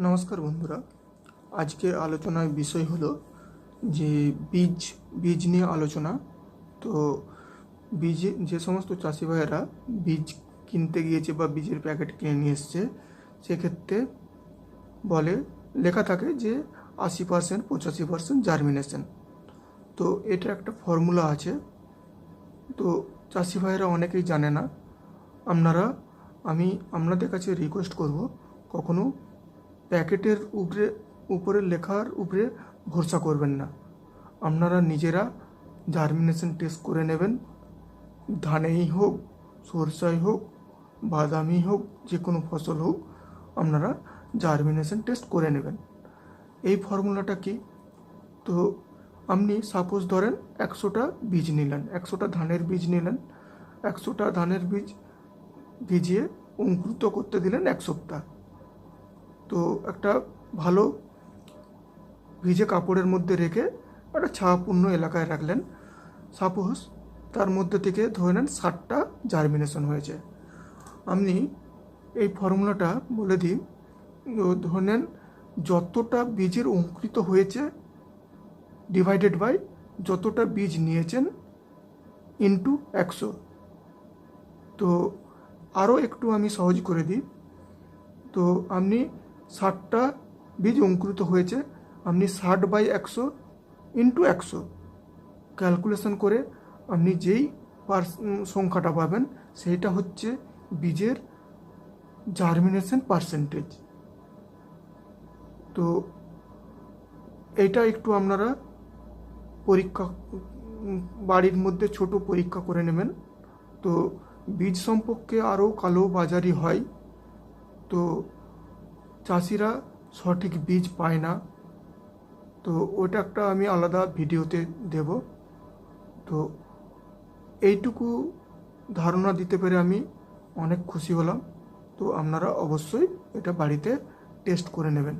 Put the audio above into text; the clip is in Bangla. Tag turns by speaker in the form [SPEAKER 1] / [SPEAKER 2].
[SPEAKER 1] নমস্কার বন্ধুরা। আজকে আলোচনার বিষয় হলো যে বীজ বীজ নিয়ে আলোচনা। তো বীজে, যে সমস্ত চাষি ভাইয়েরা বীজ কিনতে গিয়েছে বা বীজের প্যাকেট কিনে নিয়ে এসছে, সেক্ষেত্রে বলে, লেখা থাকে যে আশি পার্সেন্ট, পঁচাশি পার্সেন্ট জার্মিনেশন তো এটা একটা ফর্মুলা আছে। তো চাষি ভাইয়েরা অনেকেই জানে না। আপনারা, আমি, আপনাদের কাছে রিকোয়েস্ট করব, কখনো প্যাকেটের উপরে উপরে লেখার উপরে ভরসা করবেন না। আপনারা নিজেরা জার্মিনেশন টেস্ট করে নেবেন। ধানেই হোক, সরষাই হোক বাদামি হোক যে কোনো ফসল হোক, আপনারা জার্মিনেশন টেস্ট করে নেবেন। এই ফর্মুলাটা কি? তো আপনি সাপোজ ধরেন একশোটা বীজ নিলেন, একশোটা ধানের বীজ নিলেন, একশোটা ধানের বীজ ভিজিয়ে অঙ্কুরিত করতে দিলেন এক সপ্তাহ। তো একটা ভালো ভিজে কাপড়ের মধ্যে রেখে একটা ছায়াপূর্ণ এলাকায় রাখলেন। সাপোজ তার মধ্যে থেকে ধরে নেন ষাটটা জার্মিনেশন হয়েছে। আপনি এই ফর্মুলাটা বলে দিই ধরে নেন যতটা বীজের অঙ্কুরিত হয়েছে ডিভাইডেড বাই যতটা বীজ নিয়েছেন ইন্টু একশো। তো আরও একটু আমি সহজ করে দিই। তো আপনি ষাটটা বীজ অঙ্কুরিত হয়েছে, আপনি ষাট বাই একশো ইন্টু একশো। ক্যালকুলেশন করে আপনি যেই পার সংখ্যাটা পাবেন, সেইটা হচ্ছে বীজের জার্মিনেশন পার্সেন্টেজ তো এইটা একটু আপনারা পরীক্ষা, বাড়ির মধ্যে ছোট পরীক্ষা করে নেবেন। তো বীজ সম্পর্কে আরও কালো বাজারি হয়। তো চাষিরা সঠিক বীজ পায় না। তো ওটা একটা আমি আলাদা ভিডিওতে দেব। তো এইটুকু ধারণা দিতে পেরে আমি অনেক খুশি হলাম। তো আপনারা অবশ্যই এটা বাড়িতে টেস্ট করে নেবেন।